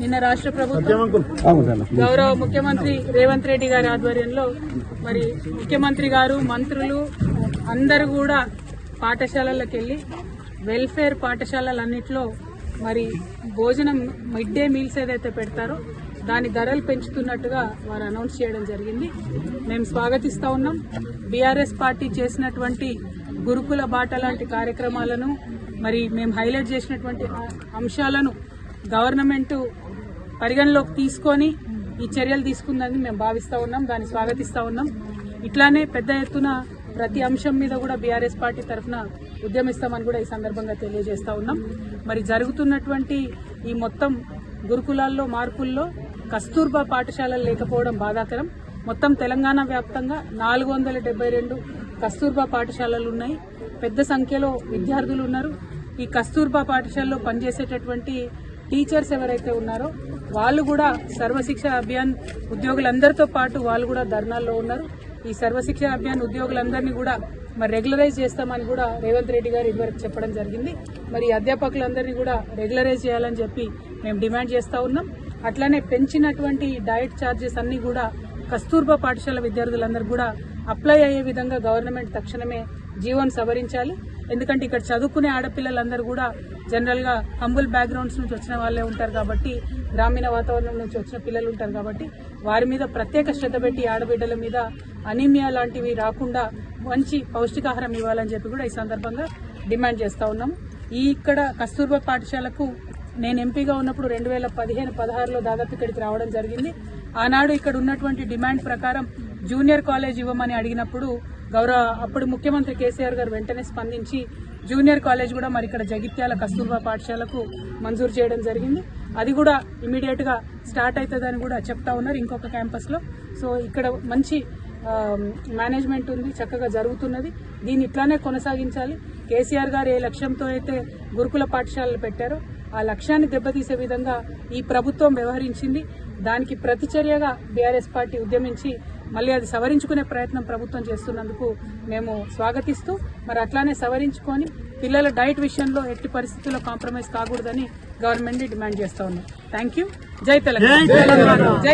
నిన్న రాష్ట్ర ప్రభుత్వం గౌరవ ముఖ్యమంత్రి రేవంత్ రెడ్డి గారి ఆధ్వర్యంలో మరి ముఖ్యమంత్రి గారు మంత్రులు అందరూ కూడా పాఠశాలలకు వెళ్ళి వెల్ఫేర్ పాఠశాలలన్నింటిలో మరి భోజనం మిడ్ డే మీల్స్ ఏదైతే పెడతారో దాని ధరలు పెంచుతున్నట్టుగా వారు అనౌన్స్ చేయడం జరిగింది. మేము స్వాగతిస్తా ఉన్నాం. బీఆర్ఎస్ పార్టీ చేసినటువంటి గురుకుల బాట లాంటి కార్యక్రమాలను మరి మేము హైలైట్ చేసినటువంటి అంశాలను గవర్నమెంట్ పరిగణలోకి తీసుకొని ఈ చర్యలు తీసుకుందని మేము భావిస్తూ ఉన్నాం దాన్ని స్వాగతిస్తూ ఉన్నాం. ఇట్లానే పెద్ద ఎత్తున ప్రతి అంశం మీద కూడా బీఆర్ఎస్ పార్టీ తరఫున ఉద్యమిస్తామని కూడా ఈ సందర్భంగా తెలియజేస్తూ ఉన్నాం. మరి జరుగుతున్నటువంటి ఈ మొత్తం గురుకులాల్లో మార్పుల్లో కస్తూర్బా పాఠశాలలు లేకపోవడం బాధాకరం. మొత్తం తెలంగాణ వ్యాప్తంగా నాలుగు వందల డెబ్బై రెండు కస్తూర్బా పాఠశాలలు ఉన్నాయి. పెద్ద సంఖ్యలో విద్యార్థులు ఉన్నారు. ఈ కస్తూర్బా పాఠశాలలో పనిచేసేటటువంటి టీచర్స్ ఎవరైతే ఉన్నారో వాళ్ళు కూడా సర్వశిక్ష అభియాన్ ఉద్యోగులందరితో పాటు వాళ్ళు కూడా ధర్నాల్లో ఉన్నారు. ఈ సర్వశిక్ష అభియాన్ ఉద్యోగులందరినీ కూడా మరి రెగ్యులరైజ్ చేస్తామని కూడా రేవంత్ రెడ్డి గారు ఇదివరకు చెప్పడం జరిగింది. మరి అధ్యాపకులందరినీ కూడా రెగ్యులరైజ్ చేయాలని చెప్పి మేము డిమాండ్ చేస్తూ ఉన్నాం. అట్లానే పెంచినటువంటి డైట్ ఛార్జెస్ అన్నీ కూడా కస్తూర్బా పాఠశాల విద్యార్థులందరూ కూడా అప్లై అయ్యే విధంగా గవర్నమెంట్ తక్షణమే జీవం సవరించాలి. ఎందుకంటే ఇక్కడ చదువుకునే ఆడపిల్లలందరూ కూడా జనరల్గా హంబుల్ బ్యాక్గ్రౌండ్స్ నుంచి వచ్చిన వాళ్ళే ఉంటారు కాబట్టి గ్రామీణ వాతావరణం నుంచి వచ్చిన పిల్లలు ఉంటారు కాబట్టి వారి మీద ప్రత్యేక శ్రద్ధ పెట్టి ఆడబిడ్డల మీద అనీమియా లాంటివి రాకుండా మంచి పౌష్టికాహారం ఇవ్వాలని చెప్పి కూడా ఈ సందర్భంగా డిమాండ్ చేస్తూ ఉన్నాం ఈ ఇక్కడ కస్తూర్బా పాఠశాలకు నేను ఎంపీగా ఉన్నప్పుడు రెండు వేల పదిహేను పదహారులో దాదాపు ఇక్కడికి రావడం జరిగింది. ఆనాడు ఇక్కడ ఉన్నటువంటి డిమాండ్ ప్రకారం జూనియర్ కాలేజ్ ఇవ్వమని అడిగినప్పుడు గౌరవ అప్పుడు ముఖ్యమంత్రి కేసీఆర్ గారు వెంటనే స్పందించి జూనియర్ కాలేజ్ కూడా మరి ఇక్కడ జగిత్యాల కస్తూర్బా పాఠశాలకు మంజూరు చేయడం జరిగింది. అది కూడా ఇమీడియట్గా స్టార్ట్ అవుతుందని కూడా చెప్తా ఉన్నారు ఇంకొక క్యాంపస్లో సో ఇక్కడ మంచి మేనేజ్మెంట్ ఉంది చక్కగా జరుగుతున్నది. దీన్ని ఇట్లానే కొనసాగించాలి. కేసీఆర్ గారు ఏ లక్ష్యంతో అయితే గురుకుల పాఠశాలలు పెట్టారో ఆ లక్ష్యాన్ని దెబ్బతీసే విధంగా ఈ ప్రభుత్వం వ్యవహరించింది. దానికి ప్రతిచర్యగా బీఆర్ఎస్ పార్టీ ఉద్యమించి మళ్ళీ అది సవరించుకునే ప్రయత్నం ప్రభుత్వం చేస్తున్నందుకు మేము స్వాగతిస్తూ మరి అట్లానే సవరించుకొని పిల్లల డైట్ విషయంలో ఎట్టి పరిస్థితుల్లో కాంప్రమైజ్ కాకూడదని గవర్నమెంట్ డిమాండ్ చేస్తా ఉన్నాం. థ్యాంక్ యూ జై తెలంగాణ. జై